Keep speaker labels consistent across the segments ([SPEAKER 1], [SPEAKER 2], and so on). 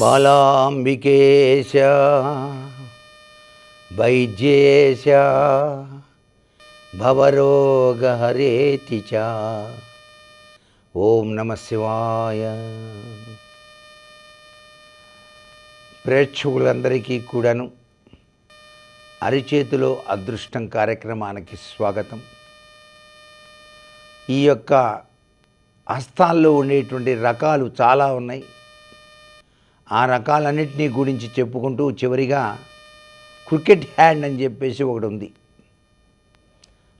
[SPEAKER 1] బాలాంబికేశ వైద్యేశ భవరోగహరేతి చ ఓం నమ శివాయ. ప్రేక్షకులందరికీ కూడాను అరిచేతిలో అదృష్టం కార్యక్రమానికి స్వాగతం. ఈ యొక్క హస్తాల్లో ఉండేటువంటి రకాలు చాలా ఉన్నాయి. ఆ రకాలన్నింటినీ గురించి చెప్పుకుంటూ చివరిగా క్రికెట్ హ్యాండ్ అని చెప్పేసి ఒకటి ఉంది.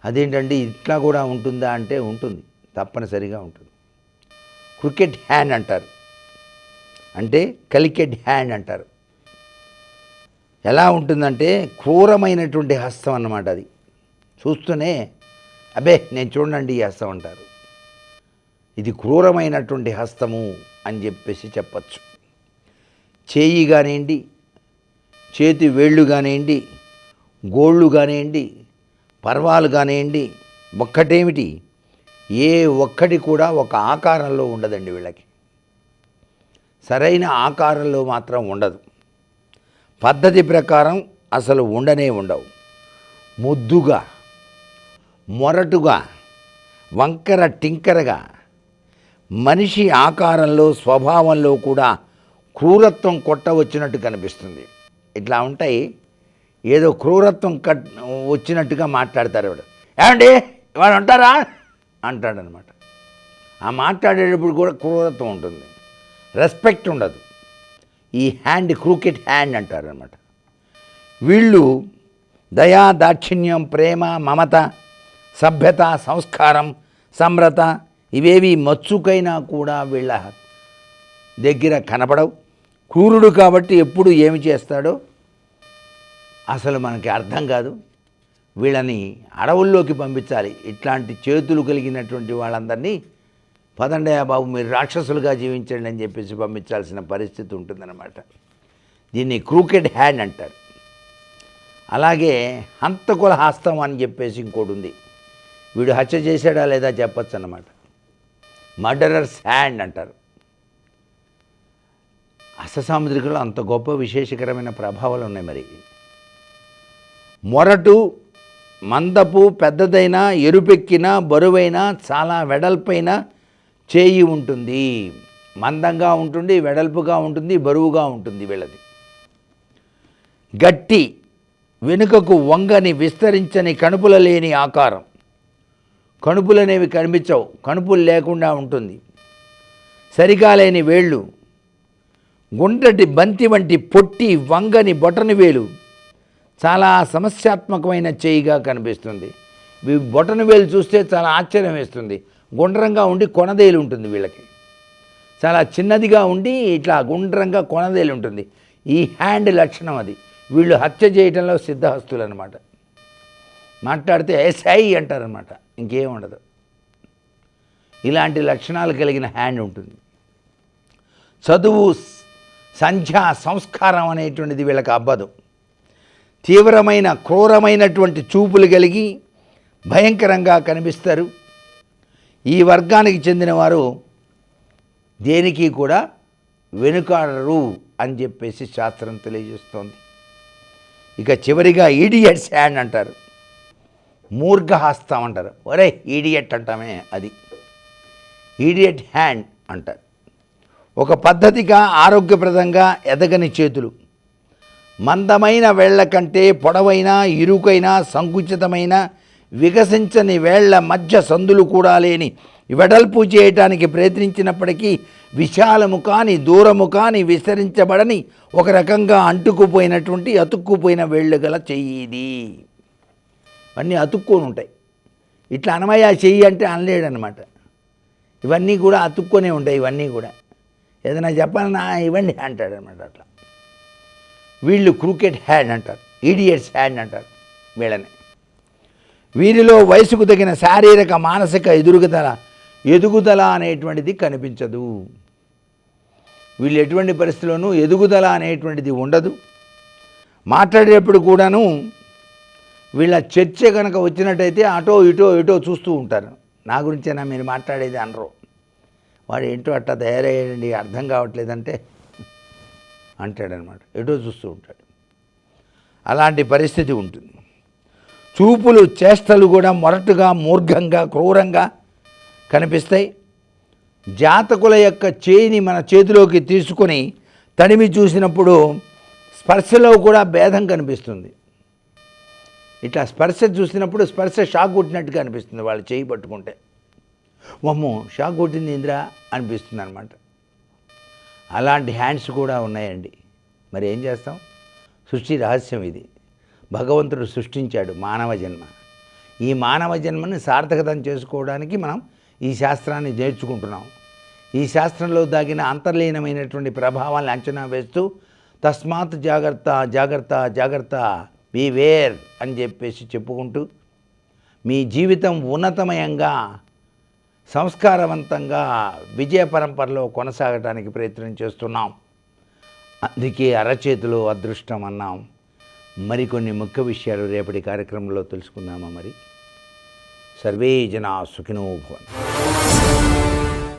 [SPEAKER 1] అదేంటండి ఇట్లా కూడా ఉంటుందా అంటే ఉంటుంది. తప్పనిసరిగా ఉంటుంది. క్రికెట్ హ్యాండ్ అంటారు. అంటే కలికెట్ హ్యాండ్ అంటారు. ఎలా ఉంటుందంటే క్రూరమైనటువంటి హస్తం అన్నమాట అది. చూస్తూనే అబే నేను చూడండి ఈ హస్తం అంటారు. ఇది క్రూరమైనటువంటి హస్తము అని చెప్పేసి చెప్పచ్చు. చేయి కానివ్వండి చేతి వేళ్ళు కానివ్వండి గోళ్ళు కానివ్వండి పర్వాలు కానివ్వండి ఒక్కటేమిటి? ఏ ఒక్కటి కూడా ఒక ఆకారంలో ఉండదండి వీళ్ళకి. సరైన ఆకారంలో మాత్రం ఉండదు. పద్ధతి ప్రకారం అసలు ఉండనే ఉండవు. ముద్దుగా మొరటుగా వంకర టింకరగా మనిషి ఆకారంలో స్వభావంలో కూడా క్రూరత్వం కొట్టవచ్చినట్టు కనిపిస్తుంది. ఇట్లా ఉంటాయి. ఏదో క్రూరత్వం కట్ వచ్చినట్టుగా మాట్లాడతారు వాడు ఏమండి వాడు అంటారా? అంటాడనమాట. ఆ మాట్లాడేటప్పుడు కూడా క్రూరత్వం ఉంటుంది. రెస్పెక్ట్ ఉండదు. ఈ హ్యాండ్ క్రూకెట్ హ్యాండ్ అంటారనమాట. వీళ్ళు దయా దాక్షిణ్యం ప్రేమ మమత సభ్యత సంస్కారం సమ్రత ఇవేవి మచ్చుకైనా కూడా వీళ్ళ దగ్గర కనపడవు. క్రూరుడు కాబట్టి ఎప్పుడు ఏమి చేస్తాడో అసలు మనకి అర్థం కాదు. వీళ్ళని అడవుల్లోకి పంపించాలి. ఇట్లాంటి చేతులు కలిగినటువంటి వాళ్ళందరినీ పదండయా బాబు మీరు రాక్షసులుగా జీవించండి అని చెప్పేసి పంపించాల్సిన పరిస్థితి ఉంటుందన్నమాట. దీన్ని క్రూకెడ్ హ్యాండ్ అంటారు. అలాగే హంతకుల హస్తం అని చెప్పేసి ఇంకోటి ఉంది. వీడు హత్య చేశాడా లేదా చెప్పచ్చు అన్నమాట మర్డరర్స్ హ్యాండ్ అంటారు. అససాముద్రికలో అంత గొప్ప విశేషకరమైన ప్రభావాలు ఉన్నాయి మరి. మొరటు మందపు పెద్దదైన ఎరుపెక్కిన బరువైన చాలా వెడల్పైన చేయి ఉంటుంది. మందంగా ఉంటుంది వెడల్పుగా ఉంటుంది బరువుగా ఉంటుంది వీళ్ళది. గట్టి వెనుకకు వంగని విస్తరించని కణుపుల లేని ఆకారం. కణుపులనేవి కనిపించవు కణుపులు లేకుండా ఉంటుంది. సరికాలేని వేళ్ళు గుండ్రటి బంతి వంటి పొట్టి వంగని బొటని వేలు చాలా సమస్యాత్మకమైన చేయిగా కనిపిస్తుంది. ఈ బొటన వేలు చూస్తే చాలా ఆశ్చర్యం వేస్తుంది. గుండ్రంగా ఉండి కొనదేలు ఉంటుంది వీళ్ళకి. చాలా చిన్నదిగా ఉండి ఇట్లా గుండ్రంగా కొనదేలు ఉంటుంది. ఈ హ్యాండ్ లక్షణం అది. వీళ్ళు హత్య చేయడంలో సిద్ధహస్తులు అనమాట మాట్లాడితే ఎస్ఐ అంటారనమాట ఇంకేం ఉండదు. ఇలాంటి లక్షణాలు కలిగిన హ్యాండ్ ఉంటుంది. చదువు సంధ్యా సంస్కారం అనేటువంటిది వీళ్ళకి అబ్బదు తీవ్రమైన క్రూరమైనటువంటి చూపులు కలిగి భయంకరంగా కనిపిస్తారు. ఈ వర్గానికి చెందినవారు దేనికి కూడా వెనుకాడరు అని చెప్పేసి శాస్త్రం తెలియజేస్తోంది. ఇక చివరిగా ఈడియట్స్ హ్యాండ్ అంటారు. మూర్ఘహస్తం అంటారు. ఒరే ఈడియట్ అంటామే అది. ఈడియట్ హ్యాండ్ అంటారు. ఒక పద్ధతిగా ఆరోగ్యప్రదంగా ఎదగని చేతులు. మందమైన వేళ్ళ కంటే పొడవైన ఇరుకైన సంకుచితమైన వికసించని వేళ్ళ మధ్య సందులు కూడా లేని వెడల్పు చేయటానికి ప్రయత్నించినప్పటికీ విశాలము కాని దూరము కాని విస్తరించబడని ఒక రకంగా అంటుకుపోయినటువంటి అతుక్కుపోయిన వేళ్ళు గల చెయ్యి ఇది. అన్నీ అతుక్కొని ఉంటాయి ఇట్లా అనమయ్య చెయ్యి అంటే అనలేడనమాట ఇవన్నీ కూడా అతుక్కొనే ఉంటాయి ఇవన్నీ కూడా. ఏదైనా చెప్పాలన్నా ఇవ్వండి అంటాడు అనమాట అట్లా. వీళ్ళు క్రికెట్ హ్యాండ్ అంటారు ఈడియట్స్ హ్యాండ్ అంటారు వీళ్ళని. వీరిలో వయసుకు తగిన శారీరక మానసిక ఎదురుగుదల ఎదుగుదల అనేటువంటిది కనిపించదు. వీళ్ళు ఎటువంటి పరిస్థితుల్లోనూ ఎదుగుదల అనేటువంటిది ఉండదు. మాట్లాడేటప్పుడు కూడాను వీళ్ళ చర్చ కనుక వచ్చినట్టయితే అటో ఇటో ఇటో చూస్తూ ఉంటారు. నా గురించేనా మీరు మాట్లాడేది అనరు. వాడు ఏంటో అట్టా తయారయ్యాడండి అర్థం కావట్లేదంటే అంటాడనమాట. ఎటో చూస్తూ ఉంటాడు. అలాంటి పరిస్థితి ఉంటుంది. చూపులు చేష్టలు కూడా మొరటుగా మూర్ఘంగా క్రూరంగా కనిపిస్తాయి. జాతకుల యొక్క చేయిని మన చేతిలోకి తీసుకొని తడిమి చూసినప్పుడు స్పర్శలో కూడా భేదం కనిపిస్తుంది. ఇట్లా స్పర్శ చూసినప్పుడు స్పర్శ షాక్ కొట్టినట్టుగా అనిపిస్తుంది వాళ్ళు చేయి పట్టుకుంటే. వమ్మో షాక్ కొట్టింది ఇంద్రా అనిపిస్తుంది అనమాట అలాంటి హ్యాండ్స్ కూడా ఉన్నాయండి. మరి ఏం చేస్తాం? సృష్టి రహస్యం ఇది. భగవంతుడు సృష్టించాడు మానవ జన్మ. ఈ మానవ జన్మని సార్థకతం చేసుకోవడానికి మనం ఈ శాస్త్రాన్ని నేర్చుకుంటున్నాం. ఈ శాస్త్రంలో దాగిన అంతర్లీనమైనటువంటి ప్రభావాన్ని అంచనా వేస్తూ తస్మాత్ జాగ్రత్త జాగ్రత్త జాగ్రత్త బీ వేర్ అని చెప్పేసి చెప్పుకుంటూ మీ జీవితం ఉన్నతమయంగా సంస్కారవంతంగా విజయ పరంపరలో కొనసాగటానికి ప్రయత్నం చేస్తున్నాం. అందుకే అరచేతిలో అదృష్టం అన్నాం. మరికొన్ని ముఖ్య విషయాలు రేపటి కార్యక్రమంలో తెలుసుకుందామా మరి? సర్వే జనా సుఖినో భవన్